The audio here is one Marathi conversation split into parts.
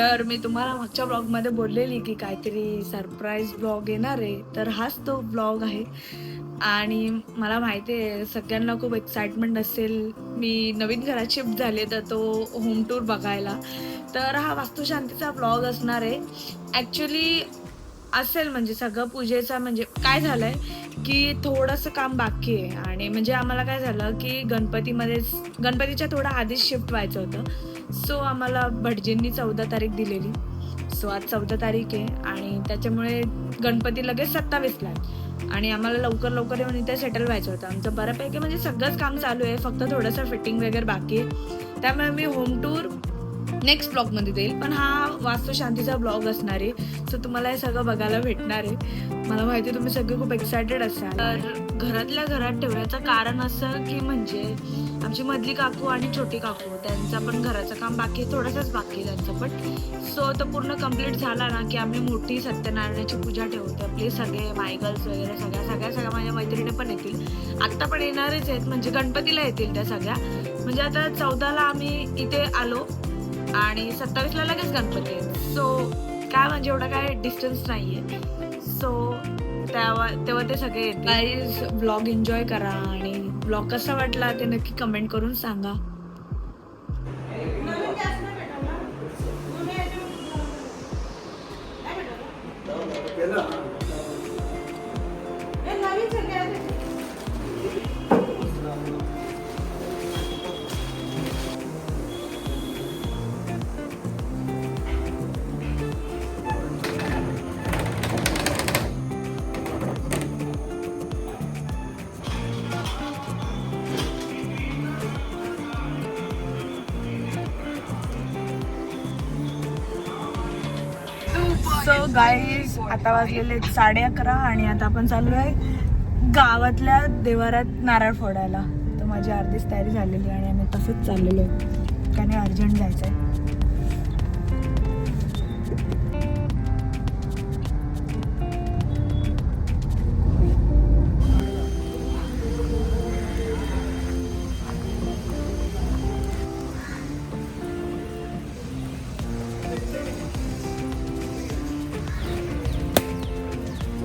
तर मी तुम्हाला मागच्या ब्लॉगमध्ये बोललेली की काहीतरी सरप्राईज ब्लॉग येणार आहे. तर हाच तो ब्लॉग आहे. आणि मला माहिती आहे सगळ्यांना खूप एक्साइटमेंट असेल. मी नवीन घरात शिफ्ट झाले तर तो होम टूर बघायला. तर हा वास्तुशांतीचा ब्लॉग असणार आहे. ॲक्च्युली असेल म्हणजे सगळं पूजेचा म्हणजे काय झालंय की थोडंसं काम बाकी आहे. आणि म्हणजे आम्हाला काय झालं की गणपतीमध्येच गणपतीच्या थोडं आधीच शिफ्ट व्हायचं होतं. सो आम्हाला भटजींनी चौदा तारीख दिलेली. सो आज चौदा तारीख आहे आणि त्याच्यामुळे गणपती लगेच सत्तावीसला आहे. आणि आम्हाला लवकर लवकर येऊन इथे सेटल व्हायचं होतं. आमचं बऱ्यापैकी म्हणजे सगळंच काम चालू आहे. फक्त थोडंसं फिटिंग वगैरे बाकी आहे. त्यामुळे मी होम टूर नेक्स्ट ब्लॉगमध्ये देईल. पण हा वास्तुशांतीचा ब्लॉग असणार आहे. सो तुम्हाला हे सगळं बघायला भेटणार आहे. मला माहिती आहे तुम्ही सगळे खूप एक्सायटेड असाल. तर घरातल्या घरात ठेवण्याचं कारण असं की म्हणजे आमची मधली काकू आणि छोटी काकू त्यांचं पण घराचं काम बाकी थोडंसंच बाकी त्यांचं. पण सो तो पूर्ण कंप्लीट झाला ना की आम्ही मोठी सत्यनारायणाची पूजा ठेवतो. आपले सगळे मायगल्स वगैरे सगळ्या सगळ्या सगळ्या माझ्या मैत्रिणी पण येतील. आत्ता पण येणारच आहेत. म्हणजे गणपतीला येतील त्या सगळ्या. म्हणजे आता चौदाला आम्ही इथे आलो. आणि सत्तावीसला लगेच गणपती आहेत सो काय म्हणजे एवढा काय डिस्टन्स नाही आहे सो तेव्हा तेव्हा ते सगळे येतील. ब्लॉग एन्जॉय करा आणि ब्लॉग कसा वाटला ते नक्की कमेंट करून सांगा. सो गाईज आता वाजलेले आहेत साडे अकरा आणि आता आपण चालू आहे गावातल्या देवारात नारळ फोडायला. तर माझी अर्धीच तयारी झालेली आणि आम्ही तसंच चाललेलो आहे. कारण अर्जंट जायचं आहे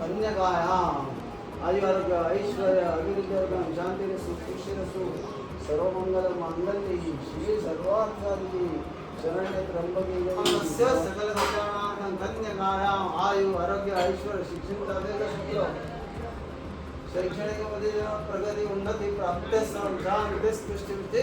कन्यकायाम आयुर्ग ऐश्वर्य अभिवृद्धी शांतिरसु सुशिरसु सर्वमंगल मांगल्ये श्री सर्वार्थादि शरण्य त्र्यंबके गौरी सकल कल्याणार्थं कन्यकायाम आयु आरोग्य ऐश्वर्य शिक्षण शैक्षणिकमध्ये प्रगती उन्नती प्राप्त शांती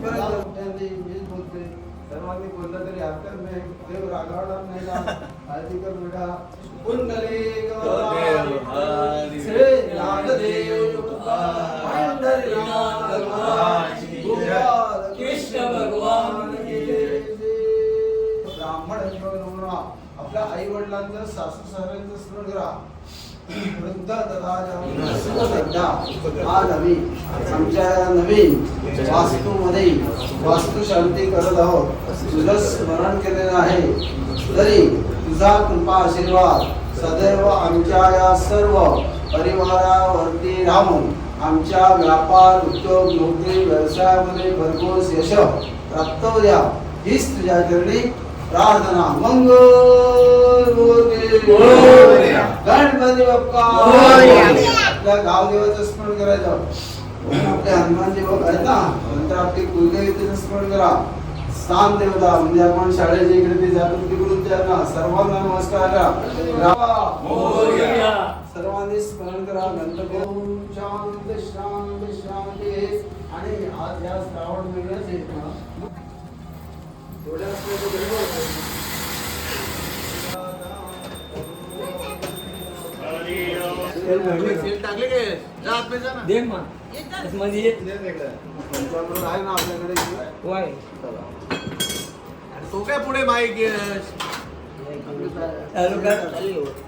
स्वाहा सर्वांनी बोललं तरी हरकत नाही देव रागावणार नाही का काळजी कर बेटा कुंडली श्री नागदेव कृष्ण भगवान ब्राह्मण आपल्या आई वडिलांचं सासू सासऱ्यांचं स्मरण करा वृद्ध आज आम्ही आमच्या नवीन वास्तूमध्ये वास्तुशांती करत आहोत. तुझं स्मरण केलेलं आहे. तरी तुझा कृपा आशीर्वाद सदैव आमच्या या सर्व परिवारावरती राहून आमच्या व्यापार उद्योग नोकरी व्यवसायामध्ये भरघोस यश प्राप्त द्या. हीच तुझ्या चरणी प्रार्थना मंगल. गणपती बाप्पा. आपल्या गावदेवाचं स्मरण करायचं. आपले हनुमानजी बाबा आहेत ना नंतर आपली कुलदेवीचं स्मरण करा. स्थान देवता म्हणजे आपण शाळेच्या इकडे ते जातो तिकडून त्यांना सर्वांना नमस्कार करा. सर्वांनी स्मरण करा. गणपती ओम शांती शांती शांती. आणि आज या श्रावण महिन्यात आहे ना, थोड्या मग बरोबर होतं. आहे ना आपल्याकडे तो काय पुढे माईक चालेल पण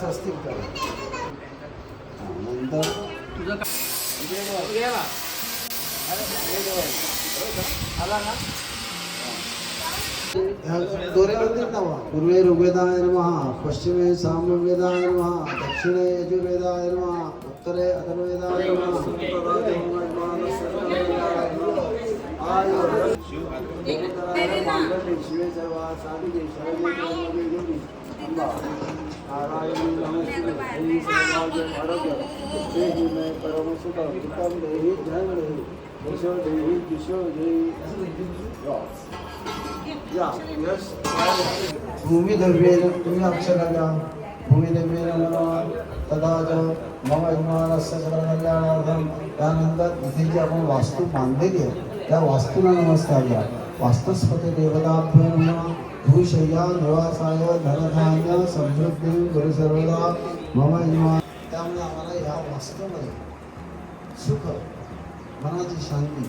स्वस्तिक करा हा, नंतर दोऱ्यावरती नावा पूर्वे ऋग्वेदाय नमः पश्चिमे सामवेदाय नमः दक्षिणे यजुर्वेदाय नमः उत्तरे अथर्ववेदाय नमः शिवे सेवा साधिके अंबा नारायणी नमस्ते सौभाग्य यश तुम्ही नमः। तदा च मम यजमानस्य सर्वकल्याणार्थम त्यानंतर इथे जी आपण वास्तू मानलेली आहे त्या वास्तूला नमस्कार घ्या वास्तुस्पती देवताभ्यो नमः। भूशय्या निवासाय धनधान्य समृद्धी गुरु सर्वदा मम यजमान त्यामुळे आम्हाला ह्या वास्तूमध्ये सुख मनाची शांती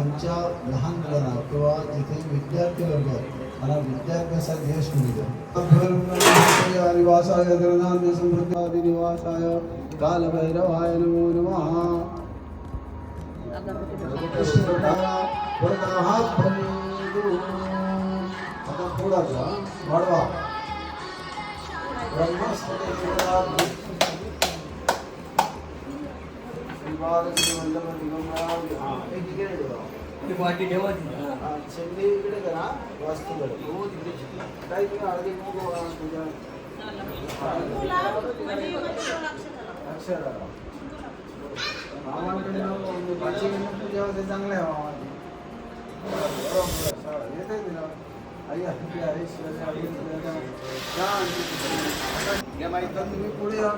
आमच्या लहान मुलांना किंवा जिथे विद्यार्थी वर्ग आहेत, मला विद्याभ्यासात यश मिळतं निवासाय धनधान्य समृद्धी निवासाय कालभैरवाय नमो नमः. आता थोडासा वाढवा हा, इकडे ठेवा. हा, शेंडी इकडे करा वास्तूकडे काही तुम्ही तुझ्या अक्षर मामाकडे पूजा होते चांगलं आहे मामाची येते तुम्ही पुढे या.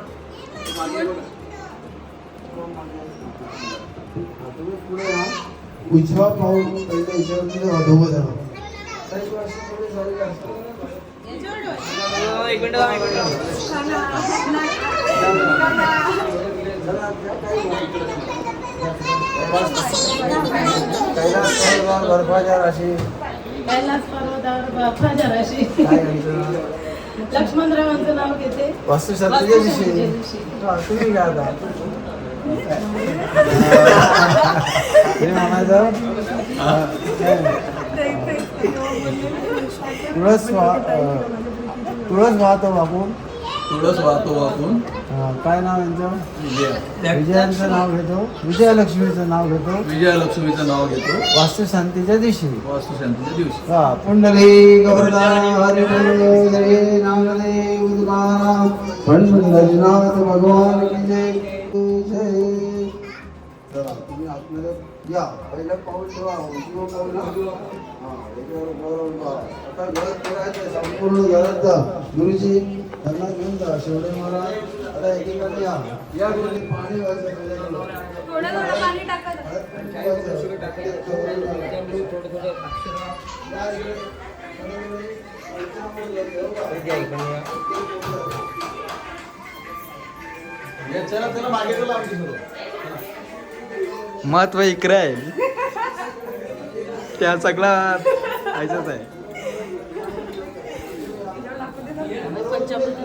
हा, तुम्ही पुढे या उजवा पाऊल पहिल्या याच्यावरती अधोगत राहा काही वर्ष पुढे झालेले असतात कैलास पर्वत, बर्फाच्या राशी कैलास पर्वतावर? लक्ष्मणरावांचं नाव घेते. तुम्ही काय आता? तुळस तुळस वाहतो बापू. तुळस वाहतो हा, काय नाव यांचं? विजय. विजयांचं नाव घेतो. विजयलक्ष्मीचं नाव घेतो. विजयालक्ष्मीचं नाव घेतो. वास्तुशांतीच्या दिवशी. वास्तुशांतीच्या दिवशी. हा, पुंडली गौरदा पंढरीनाथ भगवान की जय जय. आतमध्ये या. पहिलं पाऊल ठेवा उजवं पाऊल ना हा याच्यावर बरोबर. आता घरात संपूर्ण घरात जा गुरुजी त्यांना घेऊन जा. शेवटे मला आता एकीकडे या. या गुरुजी पाणी व्हायचं. थोडं थोडं महत्त्व इकडे आहे. त्या सगळा ऐकच आहे आणि तिकडे पण टाकायचं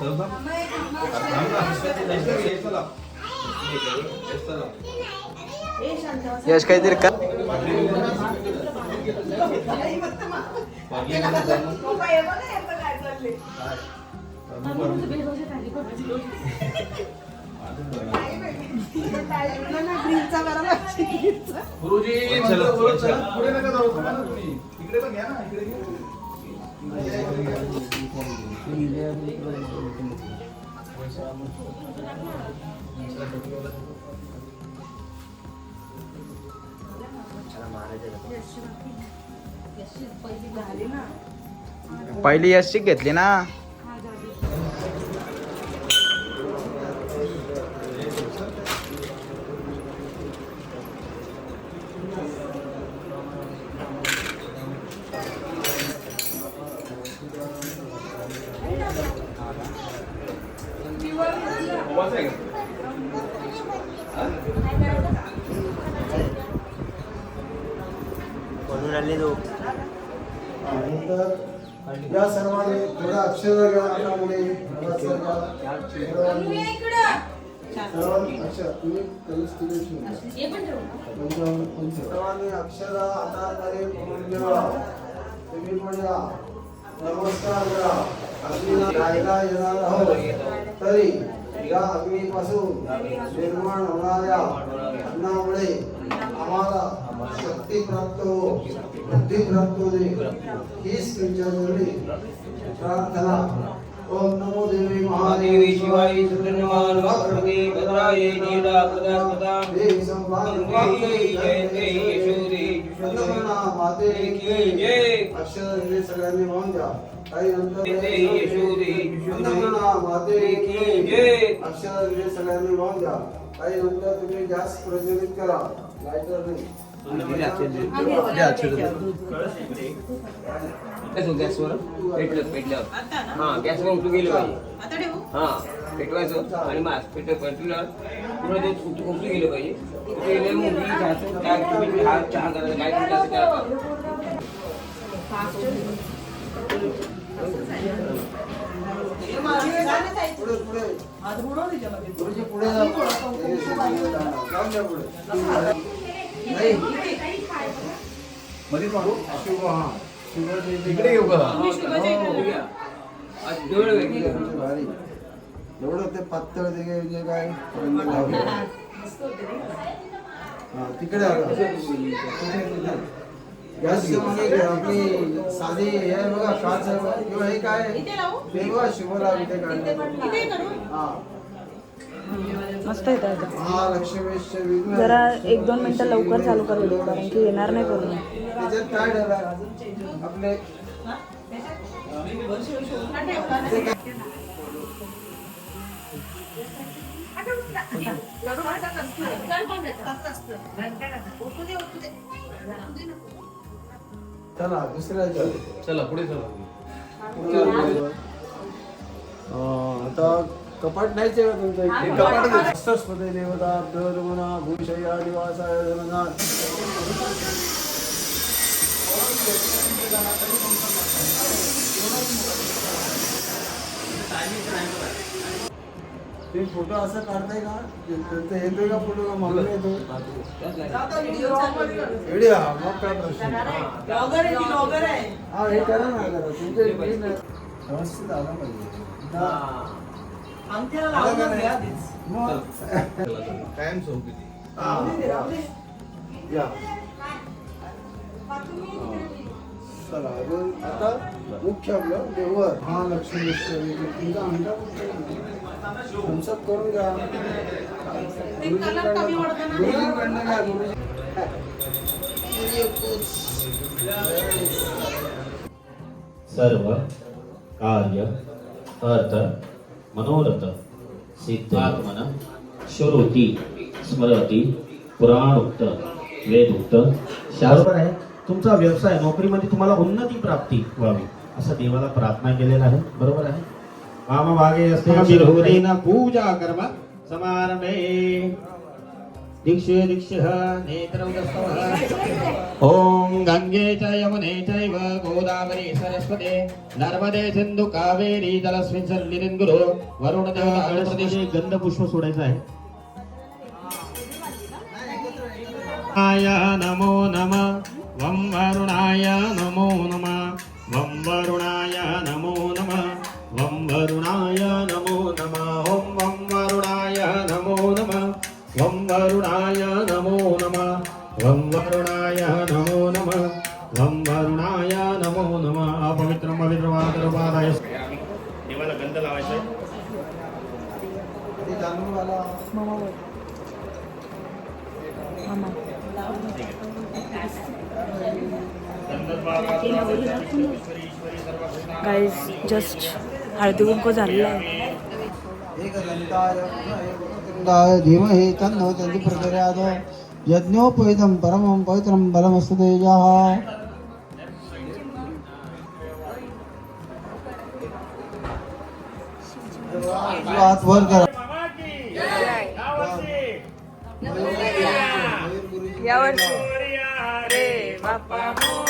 थांब ना. चला. चला. यश काहीतरी का गुरुजी म्हणतो, बोलत चला. पुढे नका जाऊ थांबा ना तुम्ही इकडे पण घ्या ना इकडे घ्या. पहिली यशची घेतली ना नंतर या सर्वांनी थोडं अक्षर घ्या घ्या. सर्वांनी अक्षर हातामध्ये पकडून घ्या तुम्ही पण या. नमस्कार करा. येणार आहोत? तरी या अग्नीपासून निर्माण होणाऱ्या अन्नामुळे आम्हाला शक्ती प्राप्त हो बुद्धी प्राप्त होते हीच तुमच्याजवळी प्रार्थना. ओम नमो देवी महादेवी. शिवाय सुदर्शमान वक्रते भद्राये नीला प्रदास्पदा देवी संभाग अन्नपूर्णा माते की जय. अक्षर हे सगळ्यांनी वाहून द्या. काही नंतर की अक्षर हे सगळ्यांनी द्या काही नंतर तुम्ही जास्त प्रज्वलित करा लायटर नाही गॅसवर पेटलं पेटलं हा गॅसवर उठून गेलं पाहिजे हा पेटवायचं आणि मास पेट ते उठून गेलं पाहिजे चहा करायचं काय नाही मध्ये मारू शुभ हा शुभ इकडे येऊ भारी एवढं ते पातळ ते काय म्हणजे काय हा, तिकडे आला. गॅसची म्हणजे आपली साधी हे आहे बघा काच आहे बघा. किंवा हे काय? ते बघा शुभलाभ इथे काढले. हा. मस्त येतात महालक्ष्मीचे विघ्न. जरा एक दोन मिनिटं लवकर चालू कर व्हिडिओ कारण की येणार नाही पूर्ण. त्याच्यात काय ठरलं आपले चला दुसऱ्या. चला पुढे चला अं, आता कपाट नाहीच आहे का तुमचं इकडे? कपाट हस्तस्पदे देवता अभ्यर्मना भूषया निवासाय धननाथ ते फोटो असं काढताय का? ते येतोय का फोटो? का मागून येतो व्हिडिओ हा, मग काय प्रश्न हा हे करा ना इकडे ना. व्यवस्थित आला पाहिजे. आलं का नाही? मग. कायम स्वरूपी ती. या. चला अजून आता मुख्य आपलं देवर. हा लक्ष्मी तुमचा अंडा थम्सअप करून घ्या गुरुजींकडनं घ्या गुरुजी सर्व कार्य अर्थ मनोरथ सिद्धात्मन श्रोती स्मरती पुराणोक्त वेदोक्त बरोबर आहे. तुमचा व्यवसाय नोकरीमध्ये तुम्हाला उन्नती प्राप्ती व्हावी असं देवाला प्रार्थना केलेला आहे. बरोबर आहे. मामा भागे असते पूजा कर्म समारंभे दीक्षे दीक्ष नेत्रौदस्तवः ॐ गङ्गे च यमुने चैव गोदावरी सरस्वते नर्मदे सिन्धु कावेरी जलस्मिन् सन्निधिं गुरु वरुण देवता गंध पुष्प सोडायचं आहे. आय नमो नम वं वरुणाय नमो नम वं वरुणाय नमो नम. वं वरुणाय नमो नम ॐ वं वरुणाय नमो नम वं वरुणाय नमो नम वं वरुणाय नमो नम वं वरुणाय नमो नम अपवित्रं पवित्रवादरपादाय देवाला गंध लावायचा आहे ते हळदी कुंकू झालेलं आहे धीमहि तन्नो तन्ति प्रचोदयात् यज्ञोपवीतं परमं पवित्रं बलमस्तु तेजः हात वर करा यावर्षी रे बाप्पा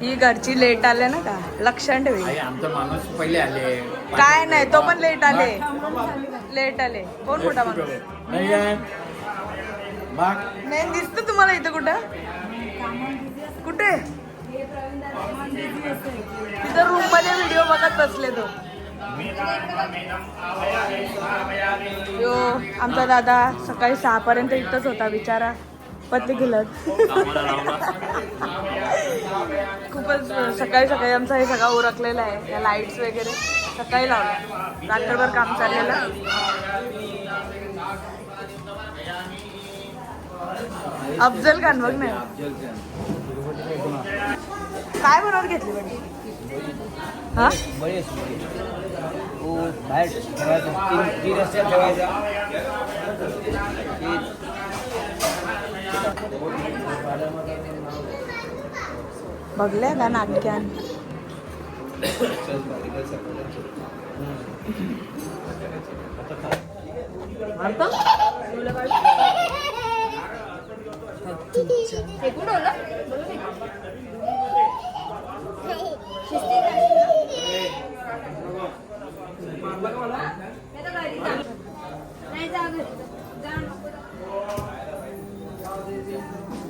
ही घरची लेट आले ना का? लक्षण ठेवी. आमचा माणूस पहिले आले. काय नाही तो पण लेट आले. लेट आले. कोण मोठा माणूस? नाही दिसत तुम्हाला इथं कुठं? कुठे? तिथं रूममध्ये व्हिडिओ बघत बसले तो. यो आमचा दादा सकाळी सहा पर्यंत इथंच होता बिचारा. पत्ते गेलं खूपच सकाळी सकाळी आमचा हे सगळा उरकलेला आहे. या लाईट्स वगैरे सकाळी लावला. रात्रभर काम चाललेलं. अफजल खान बघ ना. काय बनवून घेतली बडी हा? बाहेर ठेवायचा तीन तीन रस्त्यात ठेवायचा की बघल्या का नाटक्यान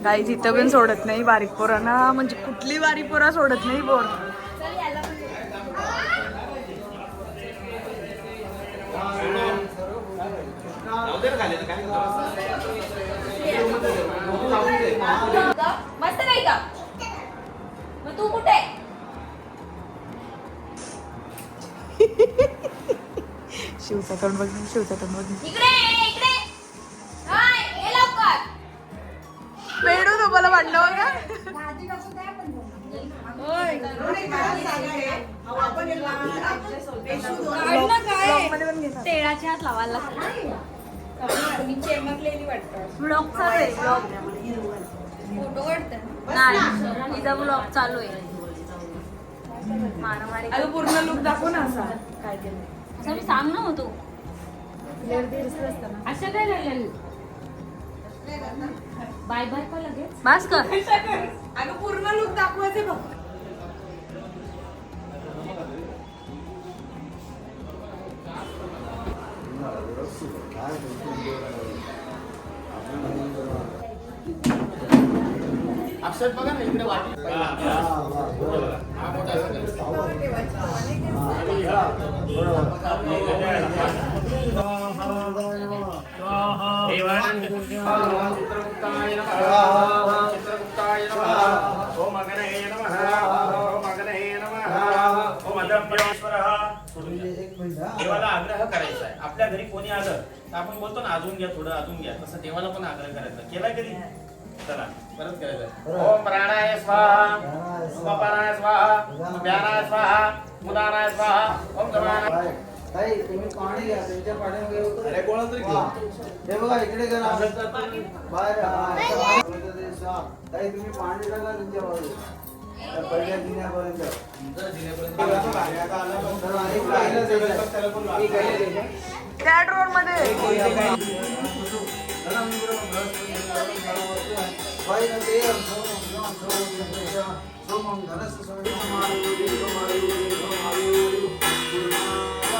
काही तिथं पण सोडत नाही बारीक पोरांना म्हणजे कुठली बारीक पोरा सोडत नाही पोर. मस्त नाही का? मग तू कुठे? शिवचा तोंड बघ शिवचा तोंड बघ. पेडू तुम्हाला भांडण का? Vlog मध्ये पण घेणार. तेळाच्या हात लावायला ब्लॉग चालू आहे ब्लॉग नाही तिचा ब्लॉग चालू आहे. मारामारी पूर्ण लुक दाखव ना असा. काय केलं असं मी सांग ना होतो असं काय राहिलं बाय बाय का लगेच? बस कर. अगं पूर्ण लुक दाखवायचे बघ. अक्षर बघा ना इकडे वाटी. चित्रगुप्ताय नमः चित्रगुप्ताय नमः ओम अग्नये नमः ओम अग्नये नमः ओम अदभ्येश्वरः देवाला आग्रह करायचा आहे. आपल्या घरी कोणी आलं तर आपण बोलतो ना अजून घ्या थोडं अजून घ्या. तसं देवाला पण आग्रह करायचा. केला कधी? चला परत करायचं ओम प्राणाय स्वाहा ओम स्वाहा ओम स्वाहा मुदानाय स्वाहा ओम ताई तुम्ही पाणी घ्या त्यांच्या पाण्यामध्ये उतरा. वा. हे बघा इकडे करा बाहेर हा. ताई तुम्ही पाणी टाका त्यांच्या बाजू त्या पहिल्या जिन्यापर्यंत तर आहे. त्या ड्रोनमध्ये चला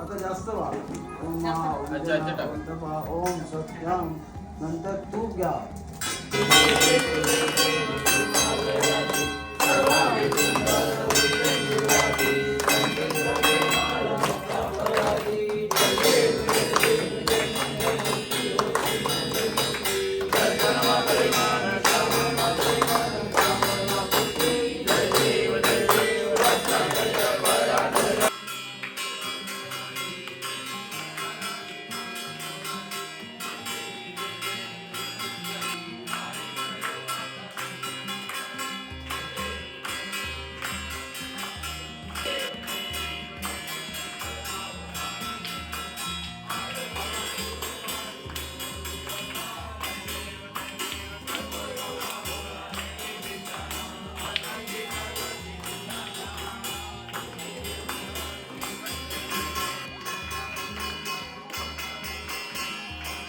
आता जास्त. ओम सत्याम ओम सत्यम नंतर तूप घ्या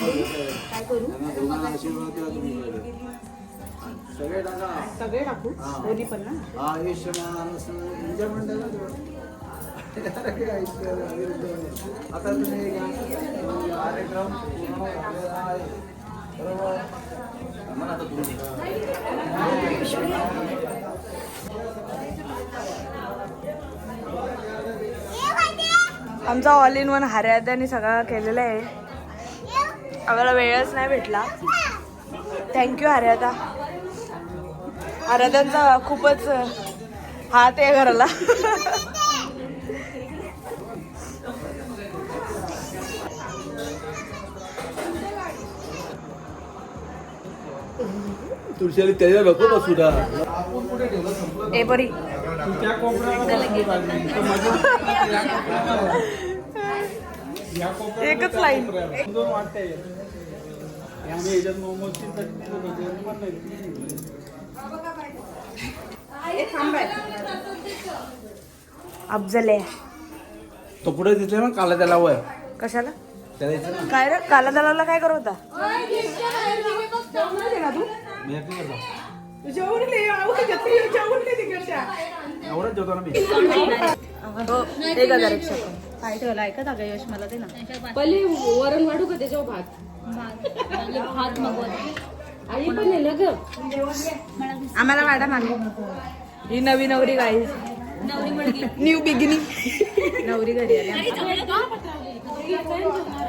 काय करू सगळे टाका सगळे टाकू दोन्ही पण ना ना आता तुम्ही कार्यक्रम आमचा ऑल इन वन हऱ्यादाने सगळा केलेला आहे. आम्हाला वेळच नाही भेटला. थँक्यू हऱ्यादा हऱ्यादांचा खूपच हात आहे घराला. तुळशीला त्याच्या नको बसू ना ए बरी. एकच लाईन अफजल. आहे तो पुढे दिसले ना काला त्याला वय. कशाला. काय रे? काला दलाला काय करत होता? करतो. जेवण हो एक हजार एकशे काय ठेवला. ऐकत अगं यश मला दे ना. पहिले वरण वाढू का त्याच्यावर भात? हात आई पण आहे ना ग. आम्हाला वाटा मागू ही नवी नवरी गाई नवरी मुलगी. न्यू बिगिनिंग नवरी घरी आली.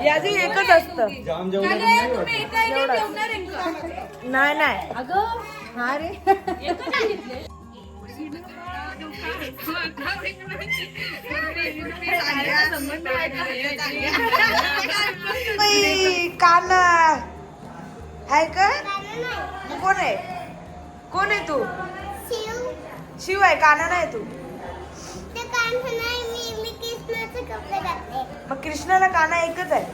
याची एकच असतं. जाम जेवण नाही नाही. अगं हा रे. कान आहे? का कोण आहे कोण आहे तू शिव आहे काना नाही तू मग कृष्णाला काना एकच आहे.